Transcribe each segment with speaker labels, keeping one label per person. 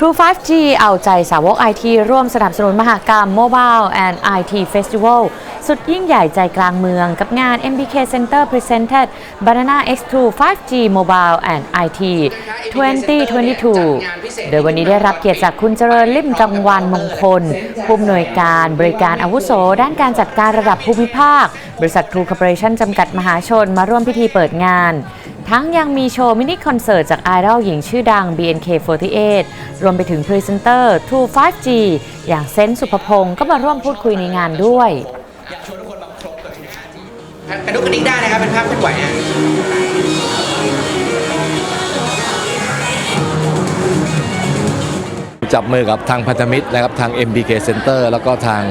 Speaker 1: True 5G เอาใจสาวก IT ร่วมสนับสนุนมหากรรม Mobile and IT Festival สุดยิ่งใหญ่ใจกลางเมืองกับงาน MBK Center Presented Banana X2 5G Mobile and IT 2022 โดยวันนี้ได้รับเกียรติจากคุณเจริญลิมกังวันมงคล ผู้อำนวยการบริการอาวุโส ด้านการจัดการระดับภูมิภาค บริษัท True Corporation จำกัดมหาชนมาร่วมพิธีเปิดงาน ทั้งยังมีโชว์มินิคอนเสิร์ตจากไอดอลหญิงชื่อดัง BNK48 รวมไปถึงพรีเซนเตอร์ True 5G อย่างเซนต์สุภพงศ์ก็มาร่วมพูดคุยในงานด้วย
Speaker 2: อยากชวนทุกคนมาครบกับทุก5ทีกระดุกกระดิกได้นะครับ เป็นภาพเคลื่อนไหวนะ
Speaker 3: จับมือกับทางพันธมิตรนะครับทาง MBK Center แล้วก็ทาง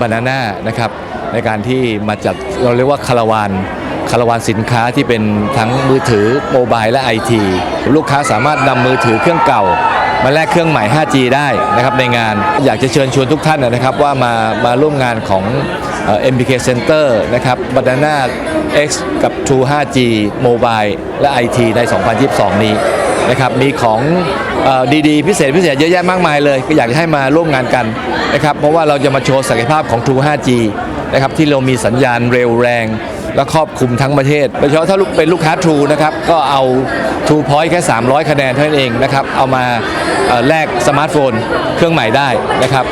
Speaker 3: บานาน่านะครับในการที่มาจัดเราเรียกว่าคาราวาน คาราวานสินค้าที่เป็นทั้งมือถือโมบายและ IT ลูกค้าสามารถนำมือถือเครื่องเก่ามาแลกเครื่องใหม่ 5G ได้นะครับในงานอยากจะเชิญชวนทุกท่านนะครับว่ามามาร่วมงานของ MBK Center นะครับ Banana X กับ True 5G Mobile และ IT ใน 2022 นี้นะครับมีของอดีๆ พิเศษพิเศษเยอะแยะมากมายเลย ก็อยากจะให้มาร่วมงานกันนะครับเพราะว่าเราจะมาโชว์ศักยภาพของ True 5G นะครับที่เรามีสัญญาณเร็วแรง และครอบคลุมทั้งประเทศโดยเฉพาะถ้าเป็นลูกค้า True นะครับก็เอา True Point แค่ 300 คะแนนเท่านั้นเองนะครับเอามาแลกสมาร์ทโฟนเครื่องใหม่ได้นะครับ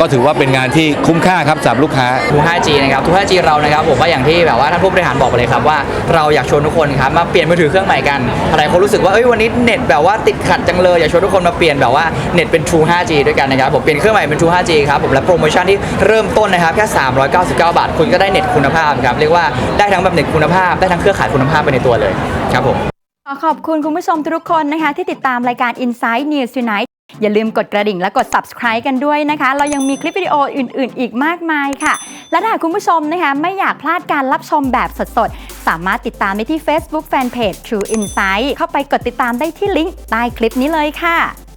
Speaker 3: ก็ถือว่าเป็นงานที่คุ้มค่าครับสำหรับลูกค้า
Speaker 4: ทู 5G นะครับทู 5G เรานะครับผมว่าอย่างที่แบบว่าท่านผู้บริหารบอกไปเลยครับว่าเราอยากชวนทุกคนครับมาเปลี่ยนมือถือเครื่องใหม่กันหลายคนรู้สึกว่าเอ้ยวันนี้เน็ตแบบว่าติดขัดจังเลยอยากชวนทุกคนมาเปลี่ยนแบบว่าเน็ตเป็น True 5G ด้วยกันนะครับผมเปลี่ยนเครื่องใหม่เป็น True 5G ครับผมและโปรโมชั่นที่เริ่มต้นนะครับแค่ 399 บาท คุณก็ได้เน็ตคุณภาพครับเรียกว่าได้ทั้งแบบเน็ตคุณภาพ ได้ทั้งเครือข่ายคุณภาพไปในตัวเลยครับผม
Speaker 5: ขอขอบคุณคุณผู้ชมทุกคนนะคะ ที่ติดตามรายการ Inside News Tonight อย่าลืมกดกระดิ่งและกด subscribe กันด้วยนะคะ เรายังมีคลิปวิดีโออื่น ๆ อีกมากมายค่ะ และถ้าคุณผู้ชมนะคะไม่อยากพลาดการรับชมแบบสด ๆ สามารถติดตามได้ที่ Facebook Fanpage True Insight เข้าไปกดติดตามได้ที่ลิงก์ใต้คลิปนี้เลยค่ะ